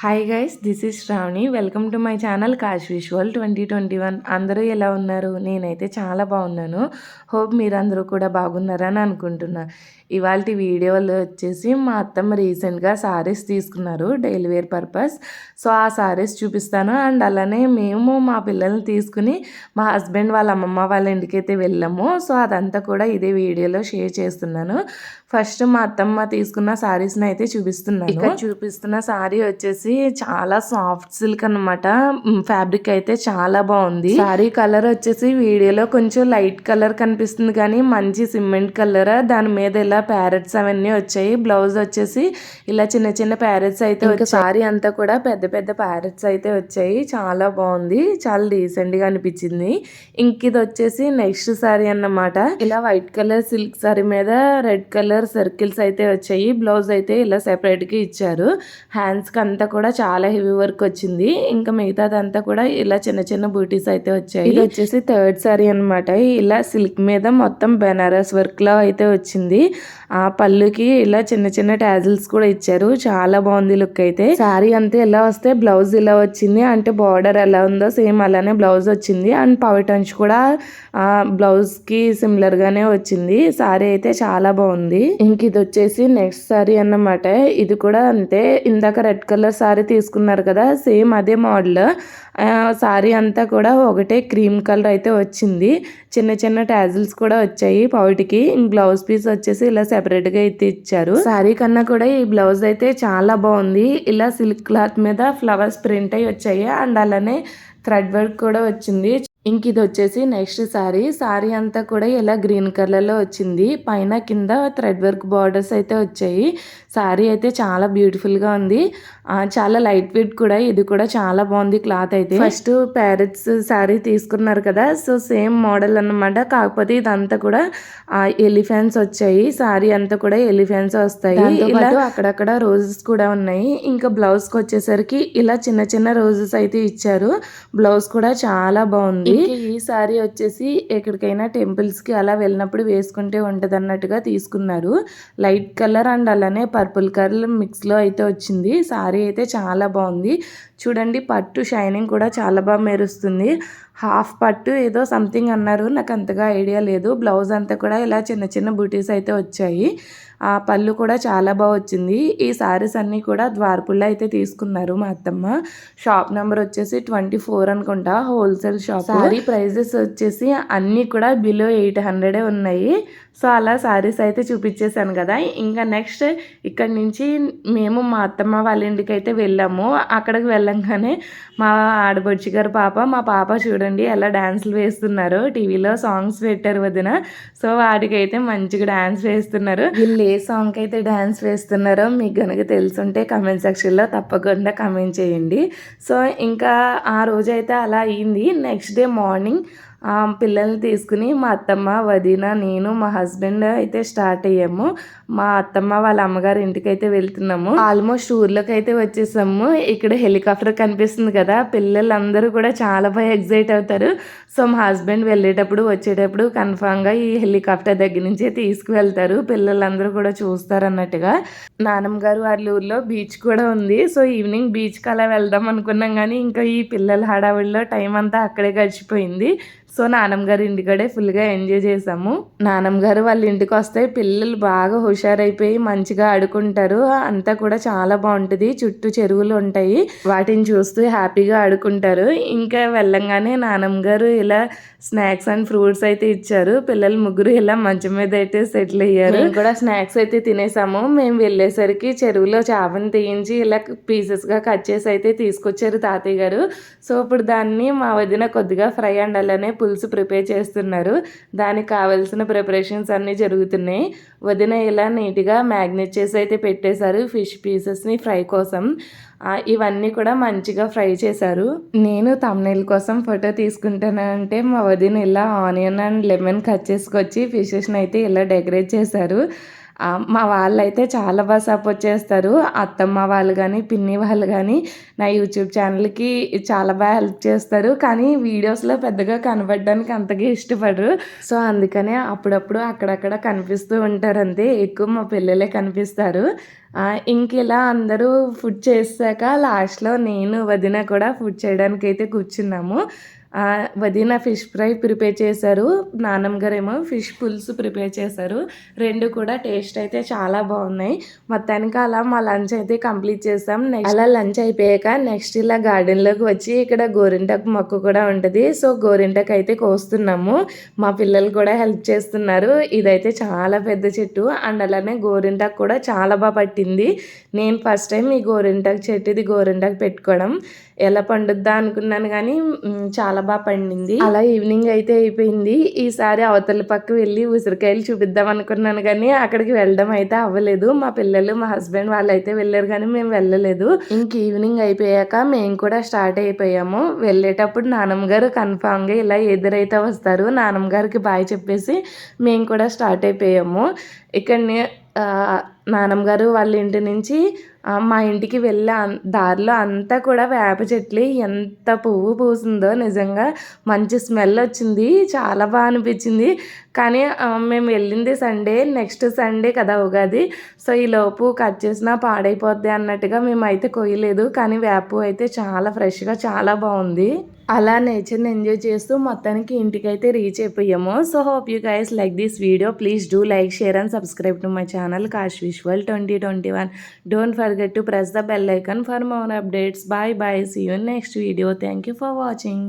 Hi guys this is Sravani welcome to my channel Kash visual twenty twenty one అందరూ ఎలా ఉన్నారు? నేనైతే చాలా బాగున్నాను. హోప్ మీరందరూ కూడా బాగున్నారని అనుకుంటున్నా. ఇవాళ వీడియోలో వచ్చేసి మా అత్తమ్మ రీసెంట్గా సారీస్ తీసుకున్నారు డైలీ వేర్ పర్పస్ సో ఆ సారీస్ చూపిస్తాను. అండ్ అలానే మేము మా పిల్లల్ని తీసుకుని మా హస్బెండ్ వాళ్ళ అమ్మమ్మ వాళ్ళ ఇంటికైతే వెళ్ళాము. సో అదంతా కూడా ఇదే వీడియోలో షేర్ చేస్తున్నాను. ఫస్ట్ మా అత్తమ్మ తీసుకున్న సారీస్ని అయితే చూపిస్తున్నాను. ఇక్కడ చూపిస్తున్న సారీ వచ్చేసి చాలా సాఫ్ట్ సిల్క్ అనమాట ఫ్యాబ్రిక్ అయితే చాలా బాగుంది. సారీ కలర్ వచ్చేసి వీడియోలో కొంచెం లైట్ కలర్ కనిపిస్తుంది కానీ మంచి సిమెంట్ కలర్ దాని మీద ఇలా ప్యారెట్స్ అవన్నీ వచ్చాయి. బ్లౌజ్ వచ్చేసి ఇలా చిన్న చిన్న ప్యారెట్స్ అయితే సారీ అంతా కూడా పెద్ద పెద్ద ప్యారెట్స్ అయితే వచ్చాయి. చాలా బాగుంది. చాలా రీసెంట్గా అనిపించింది. ఇంక ఇది వచ్చేసి నెక్స్ట్ సారీ అన్నమాట. ఇలా వైట్ కలర్ సిల్క్ సారీ మీద రెడ్ కలర్ కలర్ సర్కిల్స్ అయితే వచ్చాయి. బ్లౌజ్ అయితే ఇలా సెపరేట్గా ఇచ్చారు. హ్యాండ్స్కి అంతా కూడా చాలా హెవీ వర్క్ వచ్చింది. ఇంకా మిగతాదంతా కూడా ఇలా చిన్న చిన్న బూటీస్ అయితే వచ్చాయి. ఇది వచ్చేసి థర్డ్ సారీ అనమాట ఇలా సిల్క్ మీద మొత్తం బెనారస్ వర్క్లో అయితే వచ్చింది. ఆ పళ్ళుకి ఇలా చిన్న చిన్న టాజిల్స్ కూడా ఇచ్చారు. చాలా బాగుంది లుక్ అయితే. సారీ అంతే ఎలా వస్తే బ్లౌజ్ ఇలా వచ్చింది. అంటే బార్డర్ ఎలా ఉందో సేమ్ అలానే బ్లౌజ్ వచ్చింది. అండ్ పవిటన్స్ కూడా బ్లౌజ్కి సిమిలర్ గానే వచ్చింది. సారీ అయితే చాలా బాగుంది. ఇంక ఇది వచ్చేసి నెక్స్ట్ సారీ అన్నమాట. ఇది కూడా అంతే. ఇందాక రెడ్ కలర్ సారీ తీసుకున్నారు కదా సేమ్ అదే మోడల్. సారీ అంతా కూడా ఒకటే క్రీమ్ కలర్ అయితే వచ్చింది. చిన్న చిన్న టాజిల్స్ కూడా వచ్చాయి పౌటికి బ్లౌజ్ పీస్ వచ్చేసి ఇలా సెపరేట్గా అయితే ఇచ్చారు. సారీ కన్నా కూడా ఈ బ్లౌజ్ అయితే చాలా బాగుంది. ఇలా సిల్క్ క్లాత్ మీద ఫ్లవర్స్ ప్రింట్ అయి వచ్చాయి. అండ్ అలానే థ్రెడ్ వర్క్ కూడా వచ్చింది. ఇంక ఇది వచ్చేసి నెక్స్ట్ సారీ. సారీ అంతా కూడా ఇలా గ్రీన్ కలర్లో వచ్చింది. పైన కింద థ్రెడ్ వర్క్ బార్డర్స్ అయితే వచ్చాయి. సారీ అయితే చాలా బ్యూటిఫుల్గా ఉంది. చాలా లైట్ వెయిట్ కూడా ఇది కూడా చాలా బాగుంది క్లాత్ అయితే. ఫస్ట్ ప్యారెట్స్ సారీ తీసుకున్నారు కదా సో సేమ్ మోడల్ అనమాట కాకపోతే ఇదంతా కూడా ఎలిఫెంట్స్ వచ్చాయి. సారీ అంతా కూడా ఎలిఫెంట్స్ వస్తాయి. ఇలా అక్కడక్కడ రోజెస్ కూడా ఉన్నాయి. ఇంకా బ్లౌజ్కి వచ్చేసరికి ఇలా చిన్న చిన్న రోజెస్ అయితే ఇచ్చారు. బ్లౌజ్ కూడా చాలా బాగుంది. ఈ సారీ వచ్చేసి ఎక్కడికైనా టెంపుల్స్కి అలా వెళ్ళినప్పుడు వేసుకుంటే ఉంటుంది అన్నట్టుగా తీసుకున్నారు. లైట్ కలర్ అండ్ అలానే పర్పుల్ కలర్ మిక్స్లో అయితే వచ్చింది. శారీ అయితే చాలా బాగుంది. చూడండి పట్టు షైనింగ్ కూడా చాలా బాగా మెరుస్తుంది. హాఫ్ పట్టు ఏదో సంథింగ్ అన్నారు. నాకు అంతగా ఐడియా లేదు. బ్లౌజ్ అంతా కూడా ఇలా చిన్న చిన్న బూటీస్ అయితే వచ్చాయి. ఆ పళ్ళు కూడా చాలా బాగా వచ్చింది. ఈ సారీస్ అన్నీ కూడా ద్వారపుల్లో అయితే తీసుకున్నారు మా అత్తమ్మ. షాప్ నెంబర్ వచ్చేసి ట్వంటీ ఫోర్ అనుకుంటా. Wholesale shop. సారీ ప్రైజెస్ వచ్చేసి అన్నీ కూడా బిలో ఎయిట్ హండ్రెడే ఉన్నాయి. సో అలా సారీస్ అయితే చూపించేశాను కదా. ఇంకా నెక్స్ట్ ఇక్కడ నుంచి మేము మా అత్తమ్మ వాళ్ళ ఇంటికి అయితే వెళ్ళాము. అక్కడికి వెళ్ళంగానే మా ఆడబొడ్చి గారు పాప మా పాప చూడండి. ఎలా డ్యాన్సులు వేస్తున్నారు. టీవీలో సాంగ్స్ పెట్టారు వదిన. సో వాటికైతే మంచిగా డ్యాన్స్ వేస్తున్నారు. వీళ్ళు ఏ సాంగ్కి అయితే డ్యాన్స్ వేస్తున్నారో మీకు కనుక తెలుసుంటే కమెంట్ సెక్షన్లో తప్పకుండా కమెంట్ చేయండి. సో ఇంకా ఆ రోజైతే అలా అయింది. నెక్స్ట్ డే మార్నింగ్ పిల్లల్ని తీసుకుని మా అత్తమ్మ వదిన నేను మా హస్బెండ్ అయితే స్టార్ట్ అయ్యాము. మా అత్తమ్మ వాళ్ళ అమ్మగారి ఇంటికి అయితే వెళ్తున్నాము. ఆల్మోస్ట్ ఊర్లోకి అయితే వచ్చేసాము. ఇక్కడ హెలికాప్టర్ కనిపిస్తుంది కదా పిల్లలందరూ కూడా చాలా బాగా ఎగ్జైట్ అవుతారు. సో మా హస్బెండ్ వెళ్ళేటప్పుడు వచ్చేటప్పుడు కన్ఫామ్గా ఈ హెలికాప్టర్ దగ్గర నుంచే తీసుకువెళ్తారు. పిల్లలందరూ కూడా చూస్తారు అన్నట్టుగా నానమ్మ గారు వాళ్ళ ఊర్లో బీచ్ కూడా ఉంది. సో ఈవినింగ్ బీచ్కి అలా వెళ్దాం అనుకున్నాం కానీ ఇంకా ఈ పిల్లల హడావిడిలో టైం అంతా అక్కడే గడిచిపోయింది. సో నానమ్మ గారి ఇంటికాడే ఫుల్గా ఎంజాయ్ చేసాము. నానమ్మ గారు వాళ్ళ ఇంటికి వస్తే పిల్లలు బాగా హుషారైపోయి మంచిగా ఆడుకుంటారు. అంతా కూడా చాలా బాగుంటుంది. చుట్టూ చెరువులు ఉంటాయి. వాటిని చూస్తూ హ్యాపీగా ఆడుకుంటారు. ఇంకా వెళ్ళంగానే నానమ్మ గారు ఇలా స్నాక్స్ అండ్ ఫ్రూట్స్ అయితే ఇచ్చారు. పిల్లలు ముగ్గురు ఇలా మంచం మీద అయితే సెటిల్ అయ్యారు. కూడా స్నాక్స్ అయితే తినేసాము. మేము వెళ్ళేసరికి చెరువులో చేపను తీయించి ఇలా పీసెస్గా కట్ చేసి అయితే తీసుకొచ్చారు తాతయ్య గారు. సో ఇప్పుడు దాన్ని మా వదిన కొద్దిగా ఫ్రై అండ్ అలానే పులుసు ప్రిపేర్ చేస్తున్నారు. దానికి కావాల్సిన ప్రిపరేషన్స్ అన్నీ జరుగుతున్నాయి. వదిన ఇలా నీట్గా మ్యాగ్నేట్ చేసి అయితే పెట్టేశారు ఫిష్ పీసెస్ని ఫ్రై కోసం. ఇవన్నీ కూడా మంచిగా ఫ్రై చేశారు. నేను తమ్నైల్ కోసం ఫోటో తీసుకుంటానంటే మా వదిన ఇలా ఆనియన్ అండ్ లెమన్ కట్ చేసుకొచ్చి ఫిషెస్ని అయితే ఇలా డెకరేట్ చేశారు. మా వాళ్ళైతే చాలా బాగా సపోర్ట్ చేస్తారు. అత్తమ్మ వాళ్ళు కానీ పిన్ని వాళ్ళు కానీ నా యూట్యూబ్ ఛానల్కి చాలా బాగా హెల్ప్ చేస్తారు. కానీ వీడియోస్లో పెద్దగా కనబడడానికి అంతగా ఇష్టపడరు. సో అందుకనే అప్పుడప్పుడు అక్కడక్కడ కనిపిస్తూ ఉంటారు అంతే. ఎక్కువ మా పిల్లలే కనిపిస్తారు. ఇంక ఇలా అందరూ ఫుడ్ చేసాక లాస్ట్లో నేను వదిన కూడా ఫుడ్ చేయడానికి అయితే కూర్చున్నాము. వదిన ఫిష్ ఫ్రై ప్రిపేర్ చేశారు. నానమ్మ గారు ఏమో ఫిష్ పులుసు ప్రిపేర్ చేశారు. రెండు కూడా టేస్ట్ అయితే చాలా బాగున్నాయి. మొత్తానికి అలా మా లంచ్ అయితే కంప్లీట్ చేసాం నెక్స్ట్ అలా లంచ్ అయిపోయాక నెక్స్ట్ ఇలా గార్డెన్లోకి వచ్చి ఇక్కడ గోరింటాకు మొక్క కూడా ఉంటుంది. సో గోరింటాకు అయితే కోస్తున్నాము. మా పిల్లలు కూడా హెల్ప్ చేస్తున్నారు. ఇదైతే చాలా పెద్ద చెట్టు. అండ్ అలానే గోరింటాకు కూడా చాలా బాగా పట్టింది. నేను ఫస్ట్ టైం ఈ గోరింటాకు చెట్టు ఇది గోరింటాకు పెట్టుకోవడం. ఎలా పండుద్దా అనుకున్నాను కానీ చాలా బాగా పండింది. అలా ఈవినింగ్ అయితే అయిపోయింది. ఈసారి అవతల పక్క వెళ్ళి ఉసిరికాయలు చూపిద్దాం అనుకున్నాను కానీ అక్కడికి వెళ్ళడం అయితే అవ్వలేదు. మా పిల్లలు మా హస్బెండ్ వాళ్ళు అయితే వెళ్ళారు కానీ మేము వెళ్ళలేదు. ఇంక ఈవినింగ్ అయిపోయాక మేము కూడా స్టార్ట్ అయిపోయాము. వెళ్ళేటప్పుడు నానమ్మ గారు కన్ఫామ్గా ఇలా ఎదురైతే వస్తారు. నానమ్మ గారికి బాయ్ చెప్పేసి మేము కూడా స్టార్ట్ అయిపోయాము. ఇక్కడనే నానమ్మగారు వాళ్ళ ఇంటి నుంచి మా ఇంటికి వెళ్ళే దారిలో అంతా కూడా వేప చెట్లు. ఎంత పువ్వు పూసిందో నిజంగా మంచి స్మెల్ వచ్చింది. చాలా బాగా అనిపించింది. కానీ మేము వెళ్ళింది సండే నెక్స్ట్ సండే కదా ఉగాది. సో ఈ లోపు కట్ చేసినా పాడైపోద్ది అన్నట్టుగా మేమైతే కొయ్యలేదు. కానీ వేప అయితే చాలా ఫ్రెష్గా చాలా బాగుంది. అలా నేచర్ని ఎంజాయ్ చేస్తూ మొత్తానికి ఇంటికైతే రీచ్ అయిపోయాము. So hope you guys like this video please do like share and subscribe to my channel Kash visual twenty twenty one don't forget to press the bell icon for more updates bye bye see you next video thank you for watching